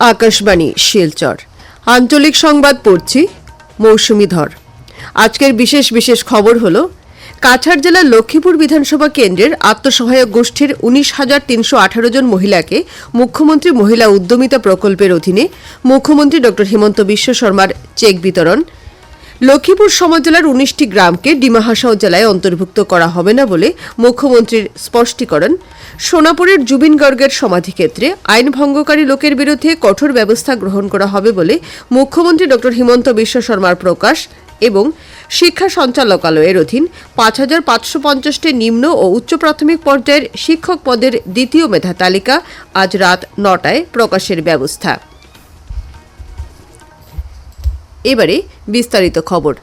আকাশবাণী, শিলচর। আঞ্চলিক সংবাদ পড়ছি মৌসুমী ধর আজকের বিশেষ বিশেষ খবর হলো, কাছাড় জেলার লক্ষ্মীপুর বিধানসভা কেন্দ্রের আত্মসহায়ক গোষ্ঠীর উনিশ হাজার তিনশো আঠারো জন মহিলাকে মুখ্যমন্ত্রী মহিলা উদ্যমিতা প্রকল্পের অধীনে মুখ্যমন্ত্রী ডক্টর হিমন্ত বিশ্ব শর্মার চেক বিতরণ লক্ষ্মীপুর সমজেলার উনিশটি গ্রামকে ডিমা হাসাও জেলায় অন্তর্ভুক্ত করা হবে না বলে মুখ্যমন্ত্রীর স্পষ্টীকরণ। সোনাপুরের জুবিন গর্গের সমাধিক্ষেত্রে আইন ভঙ্গকারী লোকের বিরুদ্ধে কঠোর ব্যবস্থা গ্রহণ করা হবে বলে মুখ্যমন্ত্রী ড. হিমন্ত বিশ্ব শর্মার প্রকাশ এবং শিক্ষা সঞ্চালকালয়ের অধীন পাঁচ হাজার পাঁচশো পঞ্চাশটি নিম্ন ও উচ্চ প্রাথমিক পর্যায়ের শিক্ষক পদের দ্বিতীয় মেধা তালিকা আজ রাত নটায় প্রকাশের ব্যবস্থা। এবারে বিস্তারিত খবর।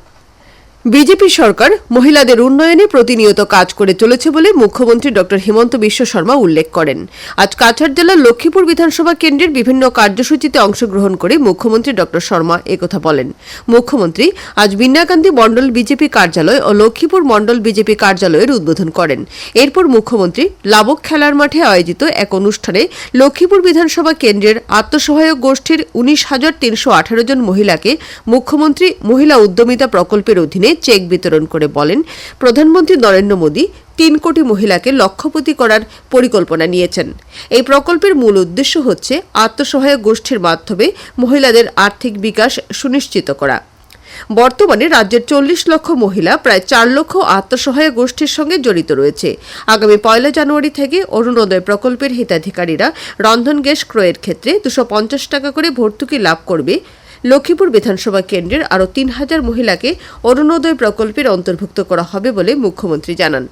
বিজেপি সরকার মহিলাদের উন্নয়নে প্রতিনিয়ত কাজ করে চলেছে বলে মুখ্যমন্ত্রী ড. হিমন্ত বিশ্ব শর্মা উল্লেখ করেন। আজ কাছাড় জেলার লক্ষ্মীপুর বিধানসভা কেন্দ্রের বিভিন্ন কার্যসূচিতে অংশগ্রহণ করে মুখ্যমন্ত্রী ড. শর্মা একথা বলেন। মুখ্যমন্ত্রী আজ বিন্যাকান্দি মণ্ডল বিজেপি কার্যালয় ও লক্ষ্মীপুর মণ্ডল বিজেপি কার্যালয়ের উদ্বোধন করেন। এরপর মুখ্যমন্ত্রী লাবক খেলার মাঠে আয়োজিত এক অনুষ্ঠানে লক্ষ্মীপুর বিধানসভা কেন্দ্রের আত্মসহায়ক গোষ্ঠীর উনিশ হাজার তিনশো আঠারো জন মহিলাকে মুখ্যমন্ত্রী মহিলা উদ্যমিতা প্রকল্পের অধীনে চেক বিতরণ করে বলেন, প্রধানমন্ত্রী নরেন্দ্র মোদী তিন কোটি মহিলাকে লক্ষ্যপতি করার পরিকল্পনা নিয়েছেন। এই প্রকল্পের মূল উদ্দেশ্য হচ্ছে আত্মসহায়ক গোষ্ঠীর মাধ্যমে মহিলাদের আর্থিক বিকাশ সুনিশ্চিত করা। বর্তমানে রাজ্যের চল্লিশ লক্ষ মহিলা প্রায় চার লক্ষ আত্মসহায়ক গোষ্ঠীর সঙ্গে জড়িত রয়েছে। আগামী পয়লা জানুয়ারি থেকে অরুণোদয় প্রকল্পের হিতাধিকারীরা রন্ধন গ্যাস ক্রয়ের ক্ষেত্রে দুশো টাকা করে ভর্তুকি লাভ করবে লক্ষ্মীপুর বিধানসভা কেন্দ্রের আরও তিন হাজার মহিলাকে অরুণোদয় প্রকল্পের অন্তর্ভুক্ত করা হবে বলে মুখ্যমন্ত্রী জানান।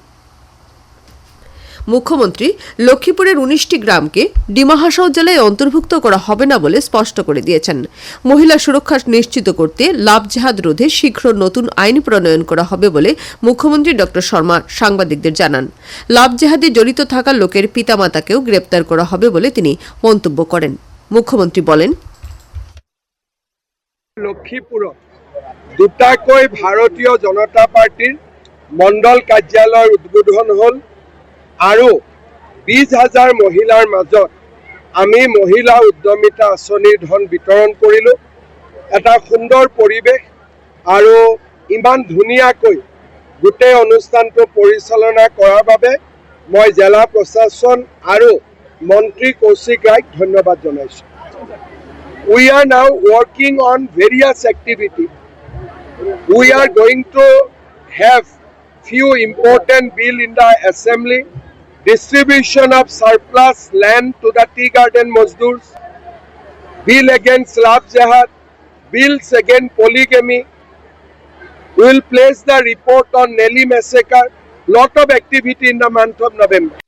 মুখ্যমন্ত্রী লক্ষ্মীপুরের উনিশটি গ্রামকে ডিমা হাসাও জেলায় অন্তর্ভুক্ত করা হবে না বলে স্পষ্ট করে দিয়েছেন। মহিলা সুরক্ষা নিশ্চিত করতে লাভ জেহাদ রোধে শীঘ্র নতুন আইন প্রণয়ন করা হবে বলে মুখ্যমন্ত্রী ড. শর্মা সাংবাদিকদের জানান। লাভ জেহাদে জড়িত থাকা লোকের পিতামাতাকেও গ্রেপ্তার করা হবে বলে তিনি মন্তব্য করেন। মুখ্যমন্ত্রী বলেন লক্ষীপুৰত দুটাকৈ ভাৰতীয় জনতা পাৰ্টীৰ মণ্ডল কাৰ্যালয়ৰ উদ্বোধন হ'ল আৰু বিছ হাজাৰ মহিলাৰ মাজত আমি মহিলা উদ্যমিতা আঁচনিৰ ধন বিতৰণ কৰিলোঁ। এটা সুন্দৰ পৰিৱেশ আৰু ইমান ধুনীয়াকৈ গোটেই অনুষ্ঠানটো পৰিচালনা কৰাৰ বাবে মই জিলা প্ৰশাসন আৰু মন্ত্ৰী কৌশিক ৰায়ক ধন্যবাদ জনাইছোঁ। We are now working on various activities. We are going to have few important bill in the assembly, distribution of surplus land to the tea garden Mazdoors, bill against love jihad, bills against polygamy. We will place the report on Nelly massacre, lot of activity in the month of November.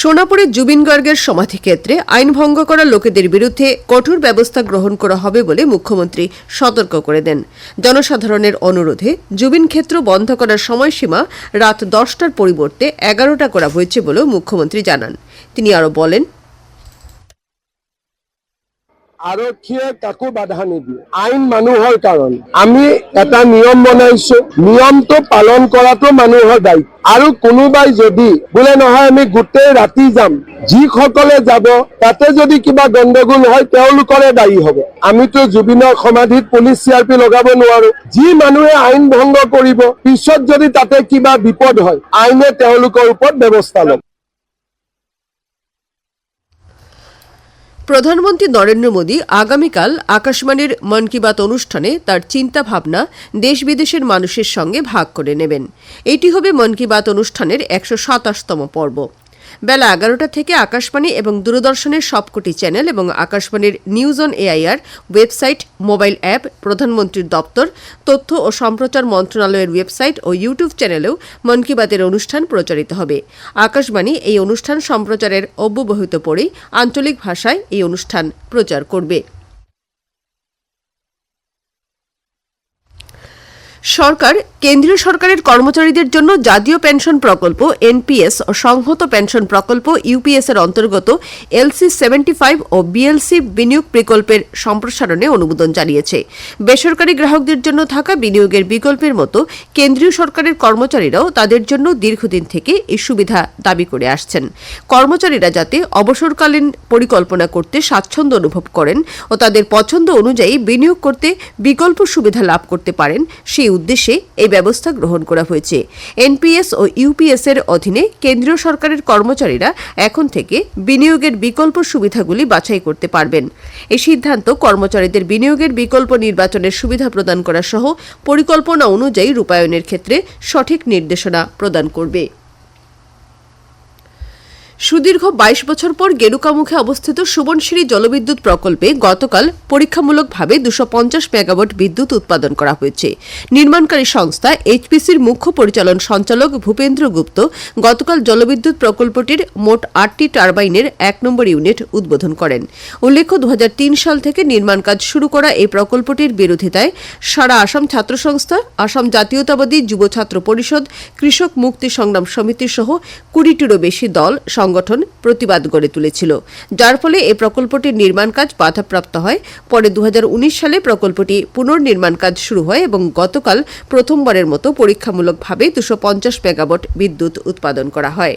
সোনাপুরে Zubeen গর্গের সমাধিক্ষেত্রে আইন ভঙ্গ করা লোকেদের বিরুদ্ধে কঠোর ব্যবস্থা গ্রহণ করা হবে বলে মুখ্যমন্ত্রী সতর্ক করে দেন। জনসাধারণের অনুরোধে জুবিন ক্ষেত্র বন্ধ করার সময়সীমা রাত দশটার পরিবর্তে এগারোটা করা হয়েছে বলেও মুখ্যমন্ত্রী জানান। তিনি আরও বলেন আৰক্ষীয়ে কাকো বাধা নিদিয়ে। আইন মানুহৰ কাৰণ। আমি এটা নিয়ম বনাইছো। নিয়মটো পালন কৰাটো মানুহৰ দায়িত্ব। আৰু কোনোবাই যদি বোলে নহয়, আমি গোটেই ৰাতি যাম। যিসকলে যাব, তাতে যদি কিবা গণ্ডগোল হয়, তেওঁলোকৰে দায়ী হ'ব। আমিতো জুবিনৰ সমাধিত পুলিচ চি আৰ পি লগাব নোৱাৰো। যি মানুহে আইন ভংগ কৰিব, পিছত যদি তাতে কিবা বিপদ হয়, আইনে তেওঁলোকৰ ওপৰত ব্যৱস্থা ল'ব। প্রধানমন্ত্রী নরেন্দ্র মোদী আগামীকাল আকাশবাণীর মন কি বাত অনুষ্ঠানে তার চিন্তা ভাবনা দেশ বিদেশের মানুষের সঙ্গে ভাগ করে নেবেন। এটি হবে মন কি বাত অনুষ্ঠানের একশো সাতাশতম পর্ব। বেলা এগারোটা থেকে আকাশবাণী এবং দূরদর্শনের সবকটি চ্যানেল এবং আকাশবাণীর News on AIR website, mobile app, প্রধানমন্ত্রীর দপ্তর, তথ্য ও সম্প্রচার মন্ত্রণালয়ের ওয়েবসাইট ও ইউটিউব চ্যানেলেও মন কি বাতের অনুষ্ঠান প্রচারিত হবে। আকাশবাণী এই অনুষ্ঠান সম্প্রচারের অব্যবহিত পরেই আঞ্চলিক ভাষায় এই অনুষ্ঠান প্রচার করবে। সরকার, কেন্দ্রীয় সরকারের কর্মচারীদের জন্য জাতীয় পেনশন প্রকল্প, এনপিএস ও সংহত পেনশন প্রকল্প, ইউপিএস এর অন্তর্গত এলসি সেভেন্টি ফাইভ ও বিএলসি বিনিয়োগ প্রকল্পের সম্প্রসারণে অনুমোদন জানিয়েছে। বেসরকারি গ্রাহকদের জন্য থাকা বিনিয়োগের বিকল্পের মতো কেন্দ্রীয় সরকারের কর্মচারীরাও তাদের জন্য দীর্ঘদিন থেকে এই সুবিধা দাবি করে আসছেন। কর্মচারীরা যাতে অবসরকালীন পরিকল্পনা করতে স্বাচ্ছন্দ্য অনুভব করেন ও তাদের পছন্দ অনুযায়ী বিনিয়োগ করতে বিকল্প সুবিধা লাভ করতে পারেন, সেই উদ্দেশ্যে এই ব্যবস্থা গ্রহণ করা হয়েছে। এনপিএস ও ইউপিএস এর অধীনে কেন্দ্রীয় সরকারের কর্মচারীরা এখন থেকে বিনিয়োগের বিকল্প সুবিধাগুলি বাছাই করতে পারবেন। এই সিদ্ধান্ত কর্মচারীদের বিনিয়োগের বিকল্প নির্বাচনের সুবিধা প্রদান করা সহ পরিকল্পনা অনুযায়ী রূপায়ণের ক্ষেত্রে সঠিক নির্দেশনা প্রদান করবে। সুদীর্ঘ বাইশ বছর পর গেরুকামুখে অবস্থিত সুবনশিরি জলবিদ্যুৎ প্রকল্পে গতকাল পরীক্ষামূলকভাবে দুশো পঞ্চাশ মেগাওয়াট বিদ্যুৎ উৎপাদন করা হয়েছে। নির্মাণকারী সংস্থা এইচপিসির মুখ্য পরিচালন সঞ্চালক ভূপেন্দ্র গুপ্ত গতকাল জলবিদ্যুৎ প্রকল্পটির মোট আটটি টারবাইনের এক নম্বর ইউনিট উদ্বোধন করেন। উল্লেখ্য দু হাজার তিন সাল থেকে নির্মাণ কাজ শুরু করা এই প্রকল্পটির বিরোধিতায় সারা আসাম ছাত্র সংস্থা, আসাম জাতীয়তাবাদী যুব ছাত্র পরিষদ, কৃষক মুক্তি সংগ্রাম সমিতি সহ কুড়িটিরও বেশি দল সংগঠন প্রতিবাদ গড়ে তুলেছিল। যার ফলে এ প্রকল্পটির নির্মাণ কাজ বাধাপ্রাপ্ত হয়। পরে দু হাজার উনিশ সালে প্রকল্পটি পুনর্নির্মাণ কাজ শুরু হয় এবং গতকাল প্রথমবারের মতো পরীক্ষামূলকভাবে দুশো পঞ্চাশ মেগাওয়াট বিদ্যুৎ উৎপাদন করা হয়।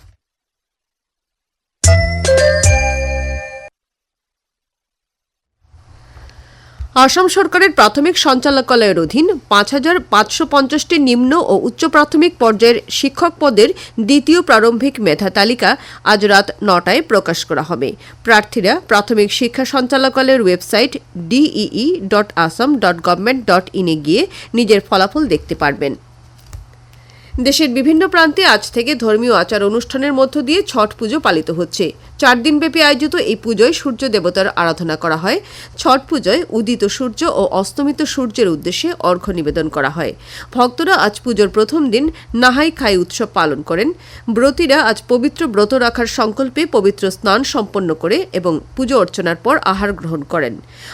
আসাম সরকারের প্রাথমিক সঞ্চালকালয়ের অধীন পাঁচ হাজার পাঁচশো পঞ্চাশটি নিম্ন ও উচ্চ প্রাথমিক পর্যায়ের শিক্ষক পদের দ্বিতীয় প্রারম্ভিক মেধা তালিকা আজ রাত নটায় প্রকাশ করা হবে। প্রার্থীরা প্রাথমিক শিক্ষা সঞ্চালকালয়ের website DEE dot Assam dot government dot ইনে গিয়ে নিজের ফলাফল দেখতে পারবেন। দেশের বিভিন্ন প্রান্তে আজ থেকে ধর্মীয় আচার অনুষ্ঠানের মধ্য দিয়ে ছট পুজো পালিত হচ্ছে। চার দিনব্যাপী আয়োজিত এই পুজোয় সূর্য দেবতার আরাধনা করা হয়। ছট পুজোয় উদিত সূর্য ও অস্তমিত সূর্যের উদ্দেশ্যে অর্ঘ্য নিবেদন করা হয়। ভক্তরা আজ পুজোর প্রথম দিন নাহাই খাই উৎসব পালন করেন। ব্রতীরা আজ পবিত্র ব্রত রাখার সংকল্পে পবিত্র স্নান সম্পন্ন করে এবং পুজো অর্চনার পর আহার গ্রহণ করেন।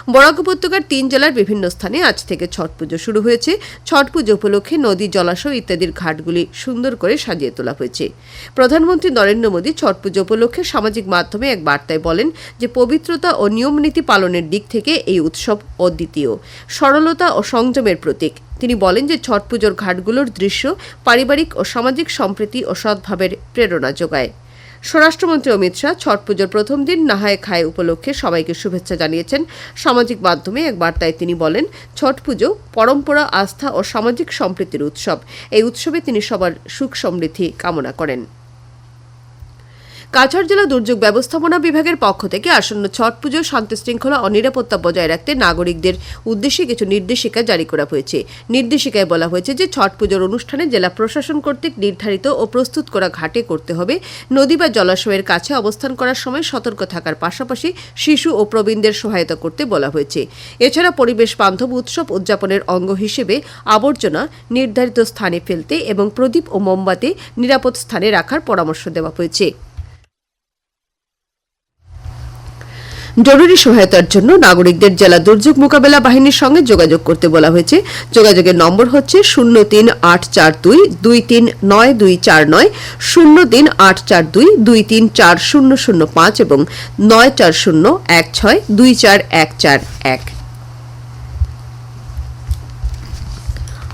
বরাক উপত্যকার তিন জেলার বিভিন্ন স্থানে আজ থেকে ছট পুজো শুরু হয়েছে। ছট পুজো উপলক্ষে নদী, জলাশয় ইত্যাদির ঘাটগুলি সুন্দর করে সাজিয়ে তোলা হয়েছে। প্রধানমন্ত্রী নরেন্দ্র মোদী ছট পুজো উপলক্ষে সামাজিক মাধ্যমে এক বার্তায় বলেন যে, পবিত্রতা ও নিয়মনীতি পালনের দিক থেকে এই উৎসব অদ্বিতীয়। সরলতা ও সংযমের প্রতীক। তিনি বলেন যে, ছট পুজোর ঘাটগুলোর দৃশ্য পারিবারিক ও সামাজিক সম্প্রীতি ও সদ্ভাবের প্রেরণা যোগায়। স্বরাষ্ট্রমন্ত্রী অমিত শাহ ছট পুজোর প্রথম দিন নাহায় খায় উপলক্ষে সবাইকে শুভেচ্ছা জানিয়েছেন। সামাজিক মাধ্যমে এক বার্তায় তিনি বলেন, ছট পুজো পরম্পরা, আস্থা ও সামাজিক সম্প্রীতির উৎসব। এই উৎসবে তিনি সবার সুখ সমৃদ্ধি কামনা করেন। কাছাড় জেলা দুর্যোগ ব্যবস্থাপনা বিভাগের পক্ষ থেকে আসন্ন ছট পুজো শান্তি শৃঙ্খলা ও নিরাপত্তা বজায় রাখতে নাগরিকদের উদ্দেশ্যে কিছু নির্দেশিকা জারি করা হয়েছে। নির্দেশিকায় বলা হয়েছে যে ছট পুজোর অনুষ্ঠানে জেলা প্রশাসন কর্তৃক নির্ধারিত ও প্রস্তুত করা ঘাটে করতে হবে। নদী বা জলাশয়ের কাছে অবস্থান করার সময় সতর্ক থাকার পাশাপাশি শিশু ও প্রবীণদের সহায়তা করতে বলা হয়েছে। এছাড়া পরিবেশ বান্ধব উৎসব উদযাপনের অঙ্গ হিসেবে আবর্জনা নির্ধারিত স্থানে ফেলতে এবং প্রদীপ ও মোমবাতি নিরাপদ স্থানে রাখার পরামর্শ দেওয়া হয়েছে। জরুরি সহায়তার জন্য নাগরিকদের জেলা দুর্যোগ মোকাবেলা বাহিনীর সঙ্গে যোগাযোগ করতে বলা হয়েছে। যোগাযোগের নম্বর হচ্ছে শূন্য তিন আট চার দুই দুই তিন নয় দুই চার নয়, শূন্য তিন আট চার দুই দুই তিন চার শূন্য শূন্য পাঁচ এবং নয় চার শূন্য এক ছয় দুই চার এক চার এক।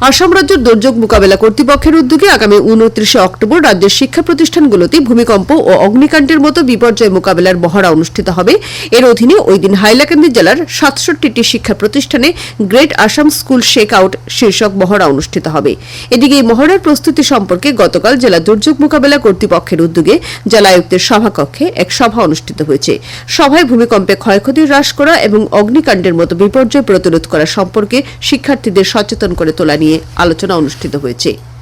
আসাম রাজ্য দুর্যোগ মোকাবেলা কর্তৃপক্ষের উদ্যোগে আগামী উনত্রিশে অক্টোবর রাজ্যের শিক্ষা প্রতিষ্ঠানগুলোতে ভূমিকম্প ও অগ্নিকাণ্ডের মতো বিপর্যয় মোকাবেলার মহড়া অনুষ্ঠিত হবে। এর অধীনে ওই দিন হাইলাকান্দি জেলার সাতষট্টিটি শিক্ষা প্রতিষ্ঠানে great Assam school shake out শীর্ষক মহড়া অনুষ্ঠিত হবে। এদিকে এই মহড়ার প্রস্তুতি সম্পর্কে গতকাল জেলা দুর্যোগ মোকাবেলা কর্তৃপক্ষের উদ্যোগে জেলা আয়ুক্তের সভাকক্ষে এক সভা অনুষ্ঠিত হয়েছে। সভায় ভূমিকম্পে ক্ষয়ক্ষতি হ্রাস করা এবং অগ্নিকাণ্ডের মতো বিপর্যয় প্রতিরোধ করা সম্পর্কে শিক্ষার্থীদের সচেতন করে তোলা নিয়ে আলোচনা অনুষ্ঠিত হয়েছে।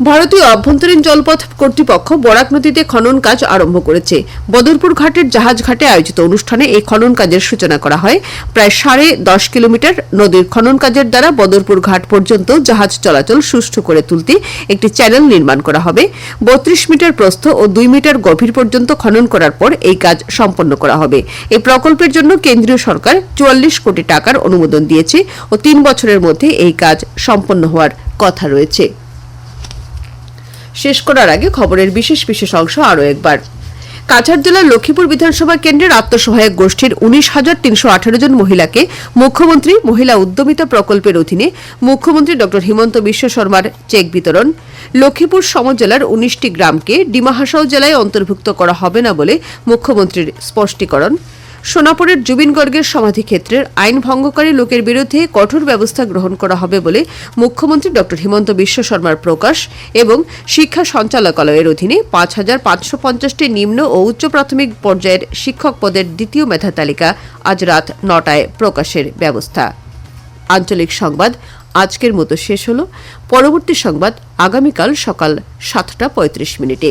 ভারতীয় অভ্যন্তরীণ জলপথ কর্তৃপক্ষ বরাক নদীতে খনন কাজ আরম্ভ করেছে। বদরপুর ঘাটের জাহাজ ঘাটে আয়োজিত অনুষ্ঠানে এই খনন কাজের সূচনা করা হয়। প্রায় সাড়ে দশ কিলোমিটার নদীর খনন কাজের দ্বারা বদরপুর ঘাট পর্যন্ত জাহাজ চলাচল সুষ্ঠু করে তুলতে একটি চ্যানেল নির্মাণ করা হবে। বত্রিশ মিটার প্রস্থ ও দুই মিটার গভীর পর্যন্ত খনন করার পর এই কাজ সম্পন্ন করা হবে। এই প্রকল্পের জন্য কেন্দ্রীয় সরকার চুয়াল্লিশ কোটি টাকার অনুমোদন দিয়েছে ও তিন বছরের মধ্যে এই কাজ সম্পন্ন হওয়ার কথা রয়েছে। শেষ করার আগে খবরের বিশেষ বিশেষ অংশ আরও একবার। কাছাড় জেলার লক্ষ্মীপুর বিধানসভা কেন্দ্রের আত্মসহায়ক গোষ্ঠীর উনিশ হাজার তিনশো আঠারো জন মহিলাকে মুখ্যমন্ত্রী মহিলা উদ্যমিতা প্রকল্পের অধীনে মুখ্যমন্ত্রী ড হিমন্ত বিশ্ব শর্মার চেক বিতরণ। লক্ষ্মীপুর সমজেলার উনিশটি গ্রামকে ডিমা হাসাও জেলায় অন্তর্ভুক্ত করা হবে না বলে মুখ্যমন্ত্রীর স্পষ্টীকরণ। সোনাপুরের জুবিন গর্গের সমাধিক্ষেত্রের আইন ভঙ্গকারী লোকের বিরুদ্ধে কঠোর ব্যবস্থা গ্রহণ করা হবে বলে মুখ্যমন্ত্রী ড হিমন্ত বিশ্ব শর্মার প্রকাশ এবং শিক্ষা সঞ্চালকালয়ের অধীনে পাঁচ হাজার পাঁচশো পঞ্চাশটি নিম্ন ও উচ্চ প্রাথমিক পর্যায়ের শিক্ষক পদের দ্বিতীয় মেধা তালিকা আজ রাত নটায় প্রকাশের ব্যবস্থা। আঞ্চলিক সংবাদ, আজকের মতো শেষ হল। পরবর্তী সংবাদ আগামীকাল সকাল সাতটা পঁয়ত্রিশ মিনিটে।